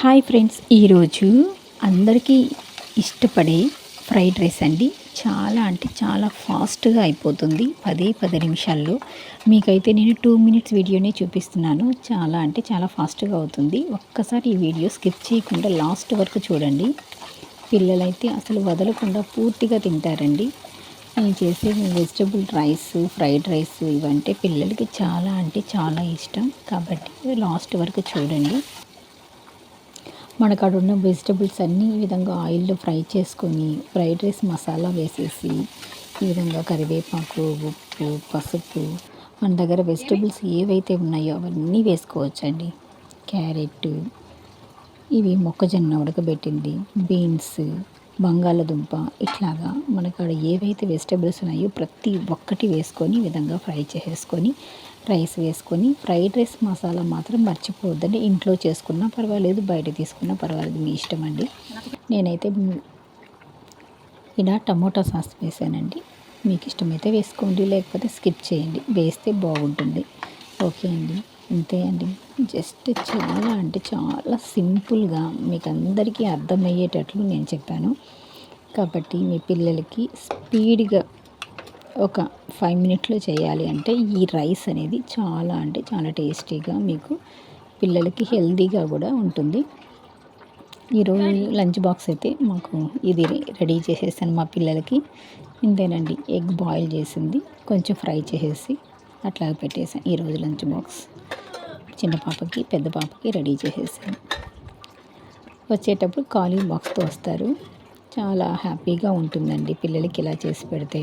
Hi friends ఈరోజు అందరికీ ఇష్టపడే ఫ్రైడ్ రైస్ అండి. చాలా అంటే చాలా ఫాస్ట్గా అయిపోతుంది. పదే పది నిమిషాల్లో మీకైతే నేను టూ మినిట్స్ వీడియోనే చూపిస్తున్నాను. చాలా అంటే చాలా ఫాస్ట్గా అవుతుంది. ఒక్కసారి ఈ వీడియో స్కిప్ చేయకుండా లాస్ట్ వరకు చూడండి. పిల్లలైతే అసలు వదలకుండా పూర్తిగా తింటారండి. నేను చేసే వెజిటబుల్ రైస్ ఫ్రైడ్ రైస్ ఇవంటే పిల్లలకి చాలా అంటే చాలా ఇష్టం. కాబట్టి లాస్ట్ వరకు చూడండి. మనకు ఉన్న వెజిటబుల్స్ అన్నీ ఈ విధంగా ఆయిల్లో ఫ్రై చేసుకొని ఫ్రైడ్ రైస్ మసాలా వేసేసి ఈ విధంగా కరివేపాకు ఉప్పు పసుపు మన దగ్గర వెజిటబుల్స్ ఏవైతే ఉన్నాయో అవన్నీ వేసుకోవచ్చండి. క్యారెట్ ఇవి మొక్కజొన్న ఉడకబెట్టింది బీన్స్ బంగాళదుంప ఇట్లాగా మనకాడ ఏవైతే వెజిటబుల్స్ ఉన్నాయో ప్రతి ఒక్కటి వేసుకొని ఈ విధంగా ఫ్రై చేసేసుకొని రైస్ వేసుకొని ఫ్రైడ్ రైస్ మసాలా మాత్రం మర్చిపోవద్దండి. ఇంట్లో చేసుకున్నా పర్వాలేదు బయట తీసుకున్నా పర్వాలేదు. మీ ఇష్టం అండి. నేనైతే ఇలా టమోటా సాస్ వేసానండి. మీకు ఇష్టమైతే వేసుకోండి లేకపోతే స్కిప్ చేయండి. వేస్తే బాగుంటుంది. ఓకే అండి. అంతే అండి. జస్ట్ చాలా అంటే చాలా సింపుల్గా మీకు అందరికీ అర్థమయ్యేటట్లు నేను చెప్పాను. కాబట్టి మీ పిల్లలకి స్పీడ్గా ఒక ఫైవ్ మినిట్లో చేయాలి అంటే ఈ రైస్ అనేది చాలా అంటే చాలా టేస్టీగా మీకు పిల్లలకి హెల్తీగా కూడా ఉంటుంది. ఈరోజు లంచ్ బాక్స్ అయితే మాకు ఇది రెడీ చేసేసాను మా పిల్లలకి. ఇంతేనండి ఎగ్ బాయిల్ చేసింది. కొంచెం ఫ్రై చేసేసి అట్లా పెట్టేసాను ఈరోజు లంచ్ బాక్స్ చిన్న పాపకి పెద్ద పాపకి రెడీ చేసేసాను. వచ్చేటప్పుడు ఖాళీ బాక్స్తో వస్తారు. చాలా హ్యాపీగా ఉంటుందండి పిల్లలకి ఇలా చేసి పెడితే.